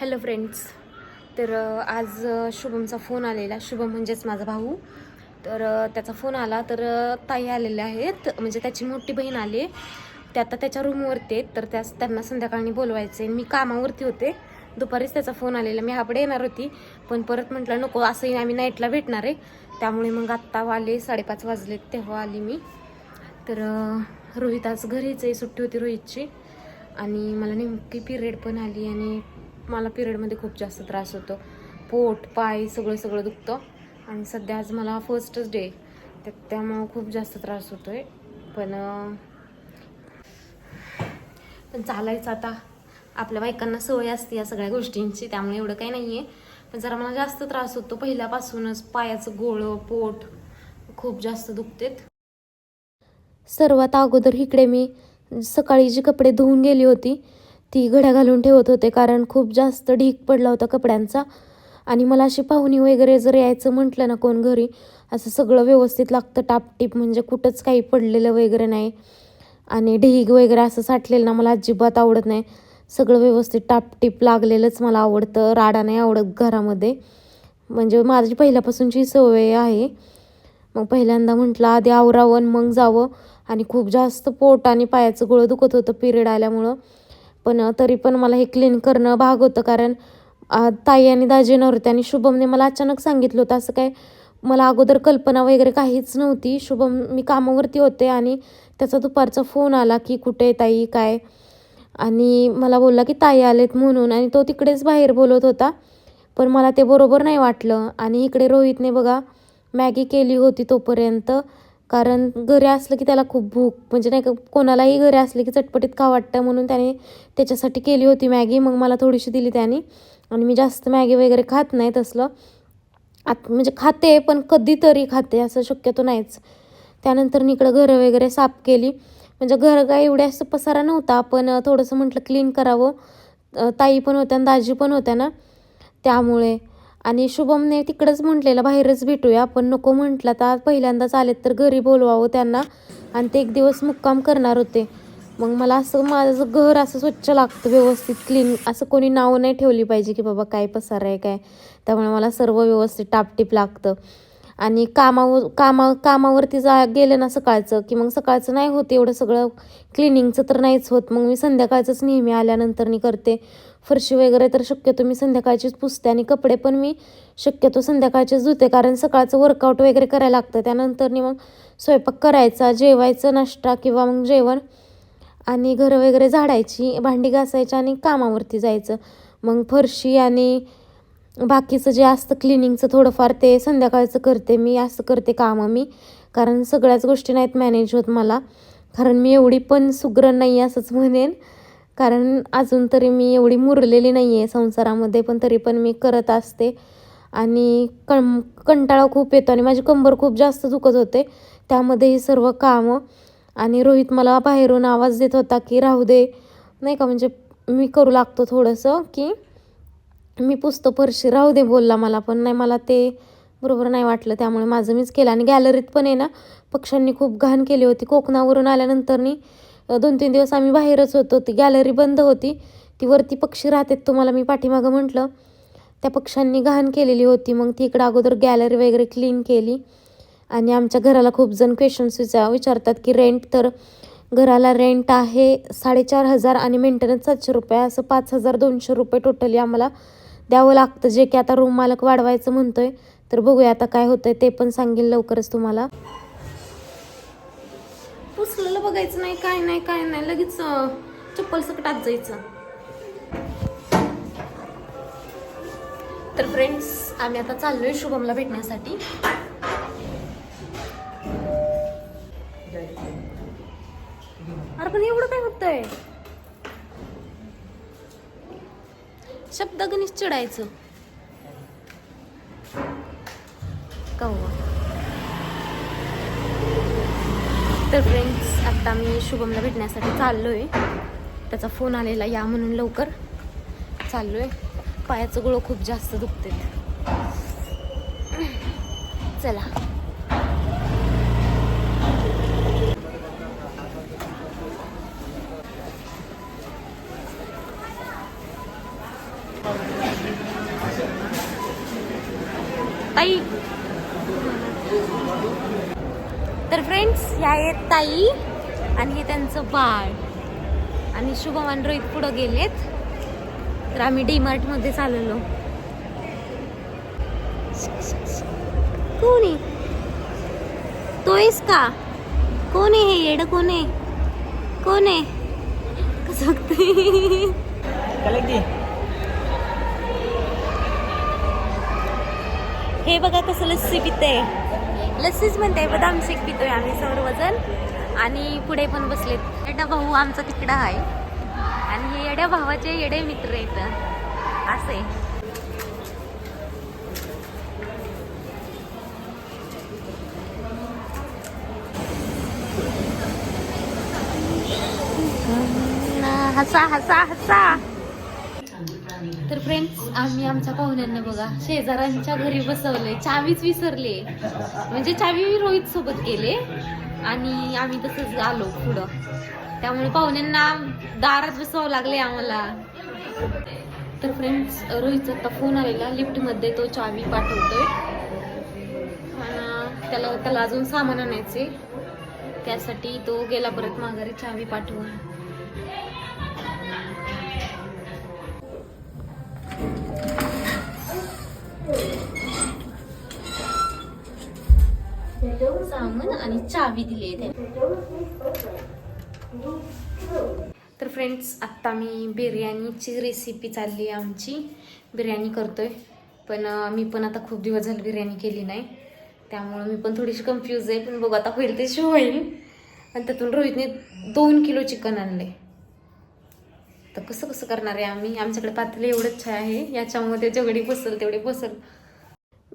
Hello friends तर आज शुभमचा phone आलेला. शुभम म्हणजेच माझा भाऊ. तर त्याचा फोन आला. तर ताई आलेल्या आहेत. म्हणजे त्याची मोठी बहीण आली. ते आता त्याच्या रूमवरती आहेत. तर त्यास त्यांना संध्याकाळी बोलवायचे मी कामावरती होते. दुपारीच त्याचा फोन आलेला. मी हापडे येणार होती. पण परत म्हटलं नको असंही आम्ही नाईटला भेटणार आहे. त्यामुळे मग आत्ता आले साडेपाच वाजले तेव्हा आली मी. तर रोहित आज घरीच आहे. सुट्टी होती रोहितची. आणि मला नेमकी पिरियड पण आली आणि मला पिरियडमध्ये खूप जास्त त्रास होतो. पोट पाय सगळं सगळं दुखतं. आणि सध्या आज मला फर्स्टच डे त्या त्यामुळं खूप जास्त त्रास होतो आहे पण पण चालायचं आता. आपल्या बायकांना सवय असते या सगळ्या गोष्टींची त्यामुळे एवढं काही नाही आहे पण जरा मला जास्त त्रास होतो. पहिल्यापासूनच पायाचं गोळं पोट खूप जास्त दुखतेत. सर्वात अगोदर इकडे मी सकाळी जी कपडे धुवून गेली होती ती घड्या घालून ठेवत होते कारण खूप जास्त ढीक पडला होता कपड्यांचा. आणि मला अशी पाहुणी वगैरे जर यायचं म्हटलं ना कोण घरी असं सगळं व्यवस्थित लागतं टापटीप म्हणजे कुठंच काही पडलेलं वगैरे नाही. आणि ढीग वगैरे असं साठलेलं ना मला अजिबात आवडत नाही. सगळं व्यवस्थित टापटीप लागलेलंच मला आवडतं. राडा नाही आवडत घरामध्ये. म्हणजे माझी पहिल्यापासूनची सवय आहे. मग पहिल्यांदा म्हटलं आधी आवरावं आणि मग जावं. आणि खूप जास्त पोट आणि पायाचं गोळं दुखत होतं पिरियड आल्यामुळं. पण तरी पण मला हे क्लीन करणं भाग होतं. कारण ताई आणि दाजी नव्हते आणि शुभमने मला अचानक सांगितलं होतं. असं काय मला अगोदर कल्पना वगैरे काहीच नव्हती. शुभम मी कामावरती होते आणि त्याचा दुपारचा फोन आला की कुठे आहे ताई? काय? आणि मला बोलला की ताई आलेत म्हणून. आणि तो तिकडेच बाहेर बोलत होता. पण मला ते बरोबर नाही वाटलं. आणि इकडे रोहितने बघा मॅगी केली होती तोपर्यंत. कारण घरी असलं की त्याला खूप भूक. म्हणजे नाही का कोणालाही घरी असलं की चटपटीत खा वाटतं म्हणून त्याने त्याच्यासाठी केली होती मॅगी. मग मला थोडीशी दिली त्याने. आणि मी जास्त मॅगी वगैरे खात नाही तसलं. आत म्हणजे खाते पण कधीतरी खाते असं शक्यतो नाहीच. त्यानंतर मी इकडं घरं वगैरे साफ केली. म्हणजे घर काय एवढ्या असं पसारा नव्हता पण थोडंसं म्हटलं क्लीन करावं. ताई पण होत्या आणि दाजी पण होत्या ना. त्यामुळे आणि शुभमने तिकडंच म्हटलेलं बाहेरच भेटूया आपण नको म्हटलं तर पहिल्यांदाच आलेत तर घरी बोलवावं त्यांना. आणि ते एक दिवस मुक्काम करणार होते. मग मला असं माझं घर असं स्वच्छ लागतं व्यवस्थित क्लीन असं कोणी नाव नाही ठेवली पाहिजे की बाबा काय पसार आहे काय. त्यामुळे मला सर्व व्यवस्थित टापटीप लागतं. आणि कामावर कामा कामावरती जा गेलं ना सकाळचं की मग सकाळचं नाही होत एवढं सगळं. क्लिनिंगचं तर नाहीच होत. मग मी संध्याकाळचंच नेहमी आल्यानंतर मी करते. फरशी वगैरे तर शक्यतो मी संध्याकाळचीच पुसते आणि कपडे पण मी शक्यतो संध्याकाळचेच धुते. कारण सकाळचं वर्कआउट वगैरे करायला लागतं. त्यानंतर मग स्वयंपाक करायचा जेवायचं नाश्ता किंवा मग जेवण आणि घरं वगैरे झाडायची भांडी घासायची आणि कामावरती जायचं. मग फरशी आणि बाकीचं जे असतं क्लिनिंगचं थोडंफार ते संध्याकाळचं करते मी असं करते कामं मी. कारण सगळ्याच गोष्टी नाहीत मॅनेज होत मला. कारण मी एवढी पण सुग्र नाही आहे असंच म्हणेन. कारण अजून तरी मी एवढी मुरलेली नाही आहे संसारामध्ये पण तरी पण मी करत असते. आणि कं कंटाळा खूप येतो आणि माझी कंबर खूप जास्त दुखत होते. त्यामध्ये ही सर्व कामं. आणि रोहित मला बाहेरून आवाज देत होता की राहू दे. नाही का म्हणजे मी करू लागतो थोडंसं की मी पुसतो फरशी राहू दे बोलला मला पण. नाही मला ते बरोबर नाही वाटलं त्यामुळे माझं मीच केलं. आणि गॅलरीत पण आहे ना पक्ष्यांनी खूप घाण केली होती. कोकणावरून आल्यानंतरनी दोन तीन दिवस आम्ही बाहेरच होतो ती गॅलरी बंद होती. ती वरती पक्षी राहतात तुम्हाला मी पाठीमागं म्हटलं. त्या पक्ष्यांनी घाण केलेली होती. मग ती इकडं अगोदर गॅलरी वगैरे क्लीन केली. आणि आमच्या घराला खूप जण क्वेश्चन्स विचार विचारतात की रेंट तर घराला रेंट आहे साडेचार हजार आणि मेंटेनन्स सातशे रुपये. असं पाच हजार दोनशे रुपये टोटली आम्हाला द्यावं लागतं. जे की आता रूम मालक वाढवायचं म्हणतोय तर बघूया आता काय होतंय ते पण सांगेल लवकरच तुम्हाला. पुसलेलं बघायचं नाही काय नाही काय नाही. लगेच चप्पल सकटात जायचं. तर फ्रेंड्स आम्ही आता चाललोय शुभमला भेटण्यासाठी. अरे पण एवढं काय होतंय? शब्द गणेश चिडायचं. कव्वा. तर फ्रेंड्स आता मी शुभमला भेटण्यासाठी चाललोय. त्याचा फोन आलेला या म्हणून लवकर चाललोय. पायाचं गोळं खूप जास्त दुखते चला ताई तर फ्रेंड्स ह्या आहेत ताई आणि हे त्यांचं बाळ. आणि शुभम आणि रोहित पुढं गेलेत. तर आम्ही डी मार्टमध्ये चाललो. कोण? तो आहेस का? कोण आहे हे येड? कोण आहे? कोण आहे? कसं? हे बघा कसं लस्सी पिते. लस्सीच म्हणते बदाम शेक पितोय आम्ही सर्वजण. आणि पुढे पण बसलेत. एडा भाऊ आमचा तिकडा आहे. आणि हे येड्या भावाचे येडे मित्र आहेत. असे. हसा हसा हसा. तर फ्रेंड्स आम्ही आमच्या पाहुण्यांना बघा शेजाऱ्यांच्या घरी बसवले चावीच विसरले म्हणजे चावी मी रोहित सोबत गेले आणि आम्ही तसंच आलो पुढं. त्यामुळे पाहुण्यांना दारात बसवावं लागले आम्हाला. तर फ्रेंड्स रोहितचा आता फोन आलेला लिफ्टमध्ये तो चावी पाठवतोय. आणि त्याला त्याला अजून सामान आणायचे त्यासाठी तो गेला परत माघारी चावी पाठवून. सामान आणि चावी दिली आहे तर फ्रेंड्स आत्ता मी बिर्याणीची रेसिपी चालली आहे आमची. बिर्याणी करतोय पण मी पण आता खूप दिवस झाले बिर्याणी केली नाही. त्यामुळं मी पण थोडीशी कन्फ्यूज आहे पण बघू आता होईल तशी होईल. आणि त्यातून रोहितने दोन किलो चिकन आणले. तर कसं कसं करणार आहे आम्ही? आमच्याकडे पातळी एवढंच आहे याच्यामध्ये जेवढी बसल तेवढी बसल.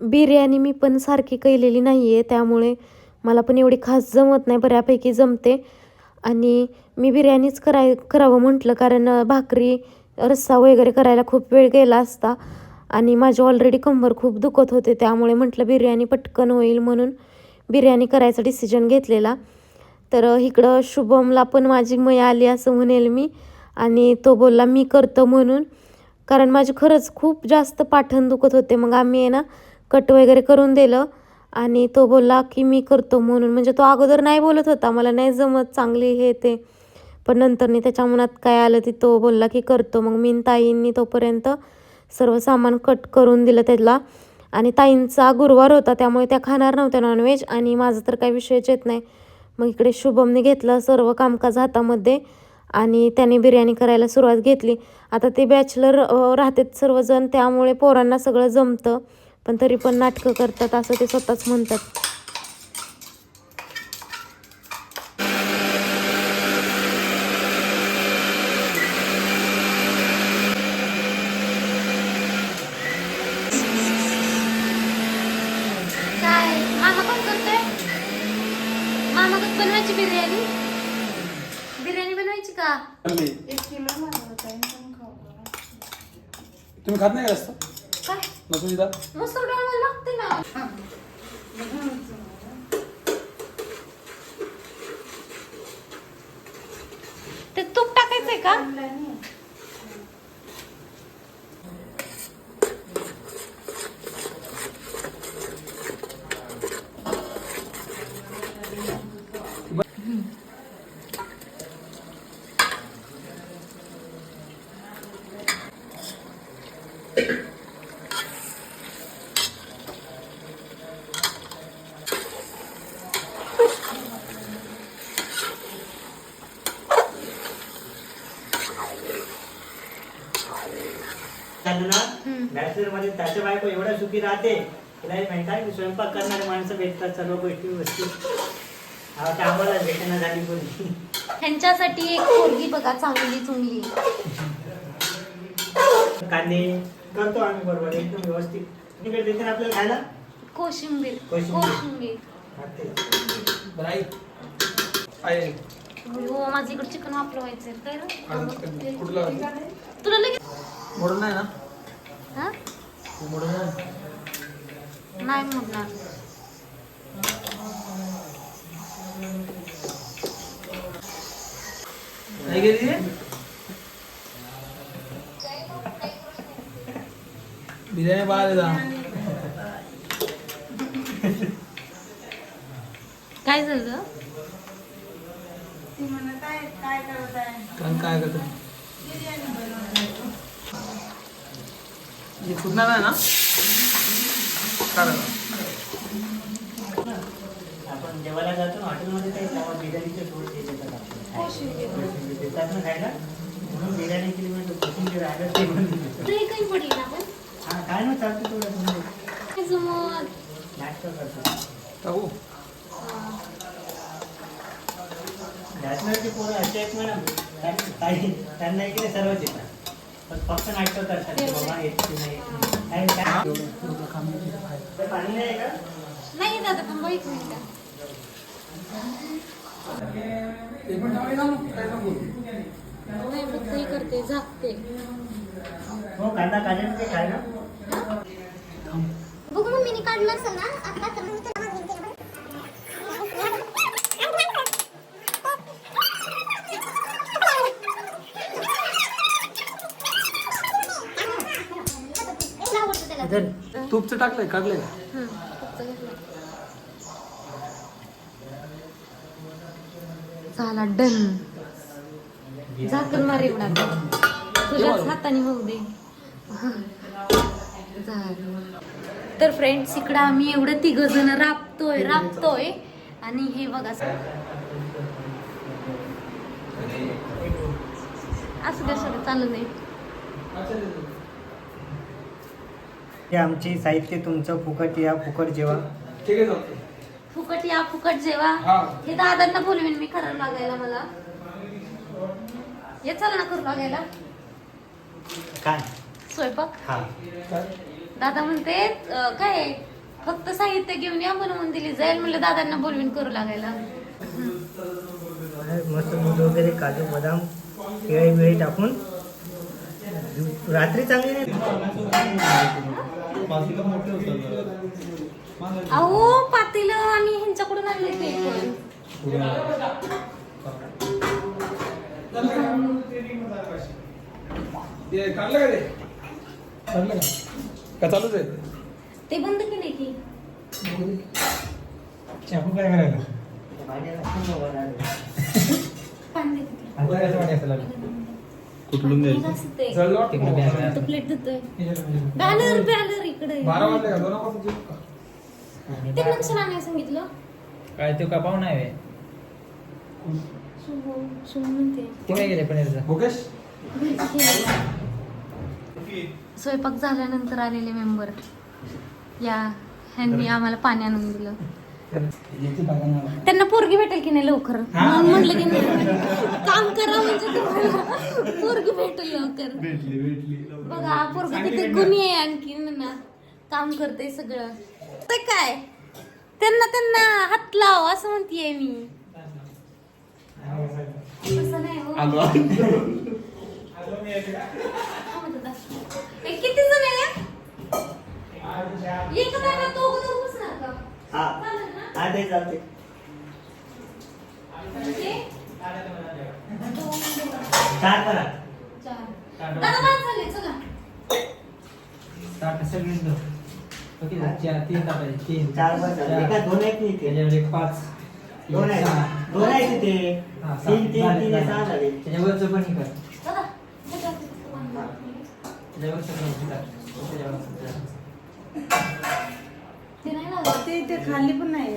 बिर्याणी मी पण सारखी केलेली नाही आहे त्यामुळे मला पण एवढी खास जमत नाही बऱ्यापैकी जमते. आणि मी बिर्याणीच कराय करावं म्हटलं कारण भाकरी रस्सा वगैरे करायला खूप वेळ गेला असता. आणि माझी ऑलरेडी कंबर खूप दुखत होते त्यामुळे म्हटलं बिर्याणी पटकन होईल म्हणून बिर्याणी करायचा डिसिजन घेतलेला. तर इकडं शुभमला पण माझी मय आली असं म्हणेल मी. आणि तो बोलला मी करतो म्हणून. कारण माझी खरंच खूप जास्त पाठण दुखत होते. मग आम्ही आहे ना कट वगैरे करून दिलं. आणि तो बोलला की मी करतो म्हणून. म्हणजे तो अगोदर नाही बोलत होता. मला नाही जमत चांगली हे ते. पण नंतरनी त्याच्या मनात काय आलं ती तो बोलला की करतो. मग मी ताईंनी तोपर्यंत सर्व सामान कट करून दिलं त्याला. आणि ताईंचा गुरुवार होता. त्यामुळे त्या खाणार नव्हत्या नॉनव्हेज आणि माझं तर काही विषयच येत नाही. मग इकडे शुभमने घेतलं सर्व कामकाज हातामध्ये. आणि त्याने बिर्याणी करायला सुरुवात घेतली. आता ते बॅचलर राहतात सर्वजण. त्यामुळे पोरांना सगळं जमतं. पण तरी पण नाटकं करतात असं ते स्वतःच म्हणतात. काय? मामा कोण करतोय? मामा कसं बनवायची बिर्याणी. बिर्याणी बनवायची का? आणली. तुम्ही खात नाही का जास्त? काय? मसूर डाळ मस्त डाळ लागते ना. ते तूप टाकायचंय का झालं ना बॅचलरमध्ये त्याच्या बायको एवढ्या सुखी राहते तिला म्हणतात की स्वयंपाक करणारे माणसं भेटतात सर्व गोष्टी वस्तू. हा तर आम्हाला भेटणं झाली कोणी. ह्यांच्यासाठी एक पोरगी बघा चांगली चुंगली. कांदे करतो आम्ही बरोबर एकदम व्यवस्थित. तिकडे देते ना आपल्याला खायला? कोशिंबीर कोशिंबीर. कोशिंबीर. खाते. आहे हो माझं इकडे चिकन वापरवायचंय काय रे? कुठलं? तुला लगेच नाही ना? हा? नाही म्हणणार नाही गेली? बिर्याणी बाहेर काय झालं कारण काय करतो हे फुटणार आहे ना कारण. आपण जेवायला जातो ना हॉटेलमध्ये काही तेव्हा बिर्याणीचे थोडे ते देतात. देतात. ना खायला? म्हणून बिर्याणी केली म्हणजे कोथिंबीर राहिलं ते पण. नाही काही पडली ना आपण. हा काय ना चालतं थोडं नाटकं करतो. टाकू बॅचलरचे पोरं असे आहेत म्हणा. त्यांना इकडे सर्वच येतात. पण फक्त नाटकं करतात बाबा येत की नाही. काय काय पाणी का? नाही दादा थांबा एक मिनिट. काय करते झाकते. हो कांदा काढून ते खाय ना? बघू मग मी काढलं असेल ना आता तूपचं टाकलंय काढलंय का? हं. झाला डन. झाकण मार एवढा. तुझ्याच हाताने होऊ दे. झालं. तर फ्रेंड्स इकडं आम्ही एवढं तिघ जण राबतोय राबतोय. आणि हे बघा असं कसं चालू नाही हे आमची साहित्य तुमचं फुकट या फुकट जेवा. ठीक आहे. फुकट या फुकट जेवा. हा. हे दादांना बोलवीन मी करायला लागायला मला. ये चल ना करू लागायला काय? स्वयंपाक? हा. काय? दादा म्हणते अं, काय फक्त साहित्य घेऊन या बनवून दिली जाईल म्हणलं दादांना बोलवीन करू लागायला. मस्त दूध वगैरे काजू बदाम केळी वेळी टाकून. रात्री चांगली नाही. अहो पातेलं आम्ही ह्यांच्याकडून आणले ते पण. का चालूच आहे? ते बंद केले की. चाकू काय करायला? पाणी कुठलून द्यायचं? प्लेट देतोय. बॅनर बॅनर इकडे. बारा वाजले का? दोन ते नक्षल सांगितलं. काय तो का पाहुणा आहे? गेले पनीरचं? मुकेश? स्वयंपाक झाल्यानंतर आलेले मेंबर. या ह्यांनी आम्हाला पाणी आणून दिलं. त्यांना पोरगी भेटेल की नाही लवकर? म्हणून म्हटलं की नाही. काम करा म्हणजे तुम्हाला. पोरगी भेटेल लवकर. बघा पोरगा किती गुणी आहे आणखी ना. काम करते सगळं. ते काय? त्यांना त्यांना हात लाव असं म्हणतीये मी. हो. किती जण आहे एक जागा तो अगोदर बसणार का हा चालेल ना हा ते चालते म्हणजे चार करा चार ताट सगळीच दो तीन ताट तीन. चार बस झाले. एका दोन आहेत नाही इथे त्याच्यावर एक पाच. दोन सहा. दोन आहेत तिथे हा, सहा. तीन तीन झाले, तीन झाले. सहा झाले. त्याच्यावरचं पण हे कर. दादा ह्याच्यावर फक्त पाणी. त्याच्यावरचं पण हे कर. त्याच्यावरचं कर. ते नाही लावलं ते ते खाली पण नाही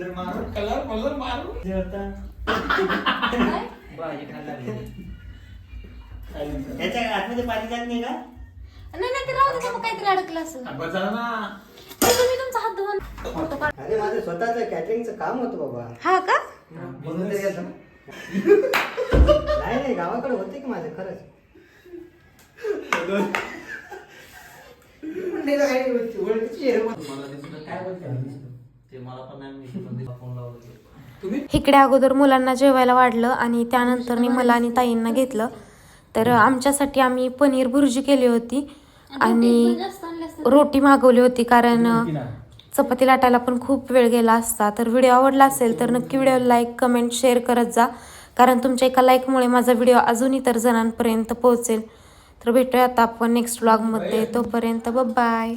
ना. मला बस का कलर कलर मारू? जे होतं, काय? भाजी खायला लागली. याच्या आतमध्ये पाणी जात नाही का? नाही नाही ते राहू दे मग काहीतरी अडकलं असं बस झालं ना. तुम्ही तुमचा हात धुवून फोटो काढ. अरे माझं स्वतःच कॅटरिंगचं काम होतं बाबा. हा का? म्हणून तरी असं नाही नाही गावाकडे होते की माझं खरंच. मग. काय बोलते? ते मला पण नाही माहिती, पण फोन लावलं तुम्ही? इकडे अगोदर मुलांना जेवायला वाढलं आणि त्यानंतर मी मला आणि ताईंना घेतलं. तर आमच्यासाठी आम्ही पनीर भुर्जी केली होती आणि रोटी मागवली होती कारण चपाती लाटायला पण खूप वेळ गेला असता. तर व्हिडिओ आवडला असेल तर नक्की व्हिडिओ लाईक कमेंट शेअर करत जा. कारण तुमच्या एका लाईकमुळे माझा व्हिडिओ अजून इतर जणांपर्यंत पोहोचेल. तर भेटूया आता आपण नेक्स्ट व्लॉगमध्ये तोपर्यंत बाय